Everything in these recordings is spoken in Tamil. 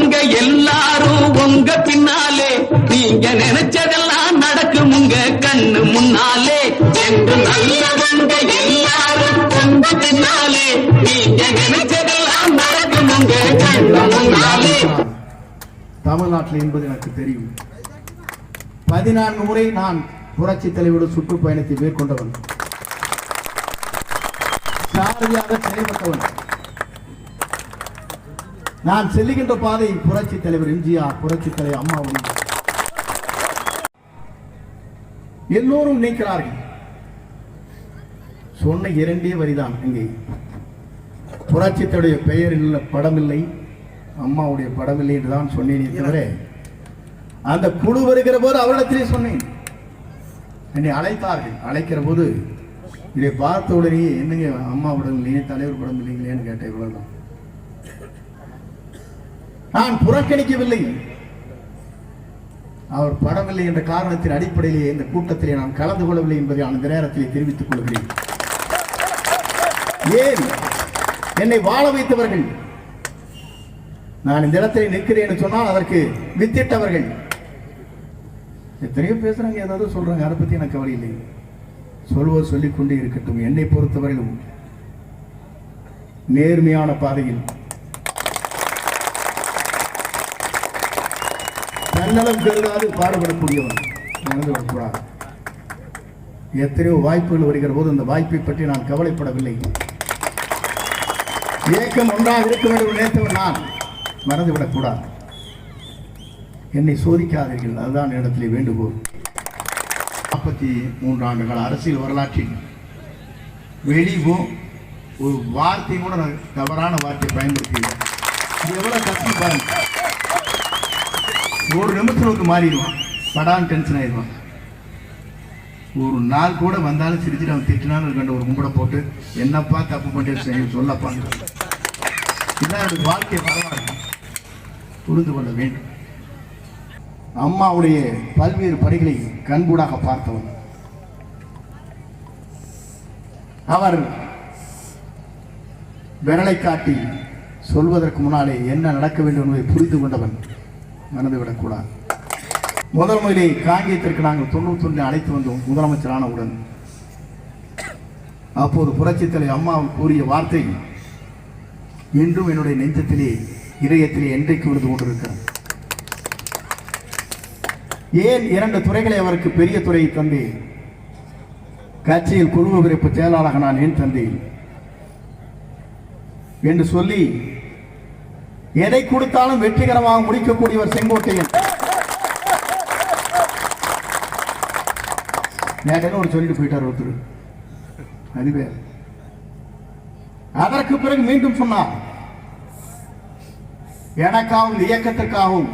நீங்க எல்லாரும் உங்க பின்னாலே. நீங்க நினைச்சதெல்லாம் நடக்கும் உங்க கண்ணு முன்னாலே. என்று நல்லவங்க எல்லாரும் உங்க பின்னாலே. நீங்க நினைச்சதெல்லாம் நடக்கும் கண்ணு முன்னாலே. தமிழ்நாட்டில் என்பது எனக்கு தெரியும். பதினான்கு முறை நான் புரட்சி தலைவரோட சுற்றுப்பயணத்தை மேற்கொண்டவன். சாரதியாக செயல்பட்டவன். நான் செல்லுகின்ற பாதை புரட்சி தலைவர் எம்ஜிஆர் புரட்சி தலைவர் அம்மாவும் எல்லோரும் நினைக்கிறார்கள். சொன்ன இரண்டே வரிதான் இங்கே. புரட்சித்தடைய பெயர் இல்லை படமில்லை அம்மாவுடைய படமில்லை என்று தான் சொன்னேனே தவிர அந்த குழு வருகிற போது அவரிடத்திலே சொன்னேன். என்னை அழைத்தார்கள். அழைக்கிற போது இதை பார்த்த உடனே என்னங்க அம்மா படம் இல்லையே தலைவர் படம் இல்லைங்களேன்னு கேட்டேன் இவ்வளோதான் நான் புறக்கணிக்கவில்லை. அவர் படமில்லை என்ற காரணத்தின் அடிப்படையிலே இந்த கூட்டத்திலே நான் கலந்து கொள்ளவில்லை என்பதை அந்த நேரத்திலே தெரிவித்துக் கொள்கிறேன். ஏன்? என்னை வாழ வைத்தவர்கள். நான் இந்த இடத்திலே நிற்கிறேன் சொன்னால் அதற்கு வித்திட்டவர்கள். எத்தனையோ பேசுறாங்க ஏதாவது சொல்றாங்க அதை பத்தி எனக்கு கவலை இல்லை. சொல்வோர் சொல்லிக்கொண்டே இருக்கட்டும். என்னை பொறுத்தவரையிலும் நேர்மையான பாதையில் தன்னலம் கருதாது பாடுபடக்கூடியவன் மனது வரக்கூடாது எத்தனையோ வாய்ப்புகள் வருகிற போது அந்த வாய்ப்பை பற்றி நான் கவலைப்படவில்லை. ஏக்கம் ஒன்றாக இருக்க வேண்டும் நினைத்தவன் நான். மறந்துவிடக்கூடாது என்னை சோதிக்காதீர்கள். அதுதான் இடத்திலே வேண்டுகோள். நாற்பத்தி மூன்று ஆண்டுகள் அரசியல் வரலாற்றில் வெளிவும் ஒரு வார்த்தை கூட நான் தவறான வார்த்தையை பயன்படுத்தியது இது எவ்வளவு கஷ்டம் பாருங்க. ஒரு நிமிஷம் மாறிடுவான். படான் டென்ஷன் ஆயிடுவான். ஒரு நாள் கூட வந்தாலும் சிரிச்சுட்டு அவன் திட்டினாலும் கண்ட ஒரு கும்பிட போட்டு என்னப்பா தப்பு பண்ணிட்டு சொல்லப்பா. இதான் என்னுடைய வாழ்க்கை பரவாயில்ல புரிந்து கொள்ள வேண்டும். அம்மாவுடைய பல்வேறு படைகளை கண்கூடாக பார்த்தவன். அவர் விரலை காட்டி சொல்வதற்கு முன்னாலே என்ன நடக்க வேண்டும் என்பதை புரிந்து கொண்டவன். மறந்துவிடக்கூடாது முதல் முறை காங்கியத்திற்கு நாங்கள் தொண்ணூத்தொன்று அழைத்து வந்தோம் முதலமைச்சரானவுடன். அப்போது புரட்சித்தலை அம்மா கூறிய வார்த்தை இன்றும் என்னுடைய நெஞ்சத்திலே இதயத்திலே என்றைக்கு விழுந்து கொண்டிருக்கிறார் ஏன் இரண்டு துறைகளை அவருக்கு பெரிய துறையை தந்தேன்? கட்சியில் குழுவு விரைப்பு செயலாளராக நான் ஏன் தந்தேன்? என்று சொல்லி எதை கொடுத்தாலும் வெற்றிகரமாக முடிக்கக்கூடியவர் செங்கோட்டையன். நேற்று ஒரு சொல்லிட்டு போயிட்டார் ஒருத்தர்? அதுவே அதற்கு பிறகு மீண்டும் சொன்னார் எனக்காகவும் இந்த இயக்கத்திற்காகவும்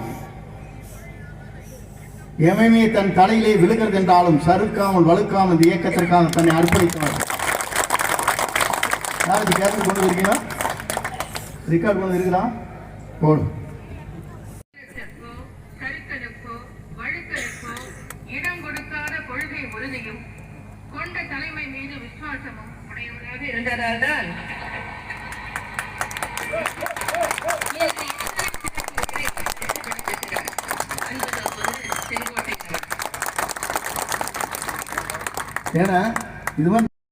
எவமே தன் தலையிலே விழுகிறது என்றாலும் சறுக்காமல் வலுக்காமல் இந்த இயக்கத்திற்காக தன்னை அர்ப்பணித்தவர். யாருக்கு கேட்டு கொண்டு இருக்கீங்களா ரெக்கார்ட் கொண்டு இருக்கிறான் போடும் கொண்ட தலைமை மீது விசுவாசமும் உடையவராக இருந்ததால்தான். ஏன்னா இது மாதிரி